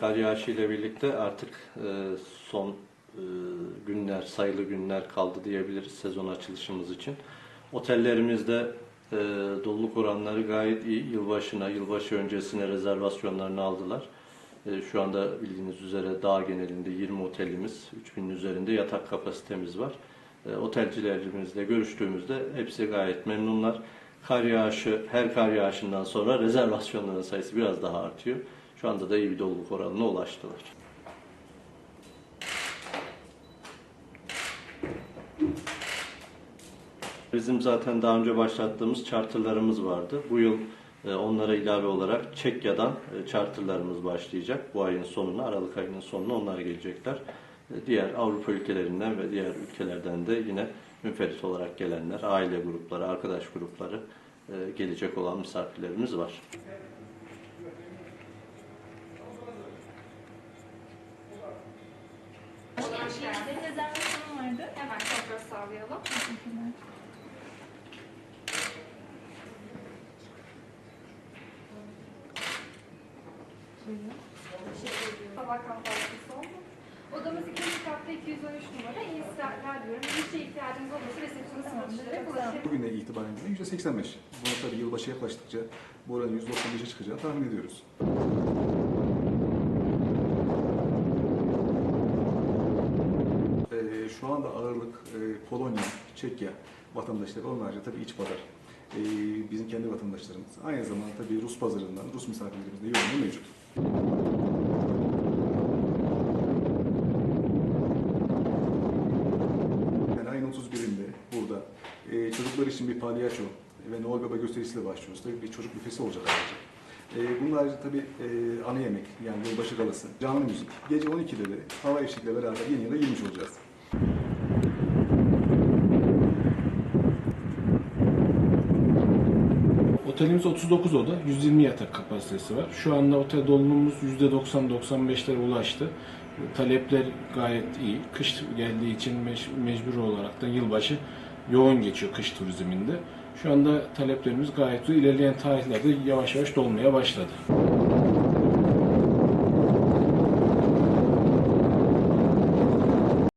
Kar yağışı ile birlikte artık e, son e, günler, sayılı günler kaldı diyebiliriz sezon açılışımız için. Otellerimizde e, doluluk oranları gayet iyi. Yılbaşına, yılbaşı öncesine rezervasyonlarını aldılar. Şu anda bildiğiniz üzere dağ genelinde 20 otelimiz, 3000'in üzerinde yatak kapasitemiz var. Otelcilerimizle görüştüğümüzde hepsi gayet memnunlar. Kar yağışı, her kar yağışından sonra rezervasyonların sayısı biraz daha artıyor. Şu anda da iyi bir doluluk oranına ulaştılar. Bizim zaten daha önce başlattığımız charterlarımız vardı. Bu yıl e, onlara ilave olarak Çekya'dan e, charterlarımız başlayacak. Bu ayın sonuna, Aralık ayının sonuna onlar gelecekler. E, Diğer Avrupa ülkelerinden ve diğer ülkelerden de yine münferit olarak gelenler, aile grupları, arkadaş grupları gelecek olan misafirlerimiz var. Hemen kontrol sağlayalım. Teşekkürler. Sabah kahvaltısı oldu. Odamız ikinci katta 213 numara. İyi istirahatler diyorum. Bir şeye ihtiyacınız olursa resepsiyon sınıfçılara ulaşabilirsiniz. Bugüne itibariyle %85. Bunu tabii yılbaşı yaklaştıkça bu oranın %95'e çıkacağını tahmin ediyoruz. Şu anda ağırlık e, Polonya, Çekya vatandaşları, onun harici tabii iç pazar. Ee, bizim kendi vatandaşlarımız. Aynı zamanda tabii Rus pazarından Rus misafirlerimiz de yoğunluğu mevcut. Yani ayın 31'inde burada e, çocuklar için bir palyaço ve Noel Baba gösterisiyle başlıyoruz. Tabii bir çocuk büfesi olacak ayrıca. E, bunun harici tabii e, ana yemek yani yılbaşı galası, canlı müzik. Gece 12'de de hava eşlikle beraber yeni yıla girmiş olacağız. Otelimiz 39 oda, 120 yatak kapasitesi var. Şu anda otel doluluğumuz %90-95'lere ulaştı. Talepler gayet iyi. Kış geldiği için mec- mecbur olarak da yılbaşı yoğun geçiyor kış turizminde. Şu anda taleplerimiz gayet iyi. İlerleyen tarihlerde yavaş yavaş dolmaya başladı.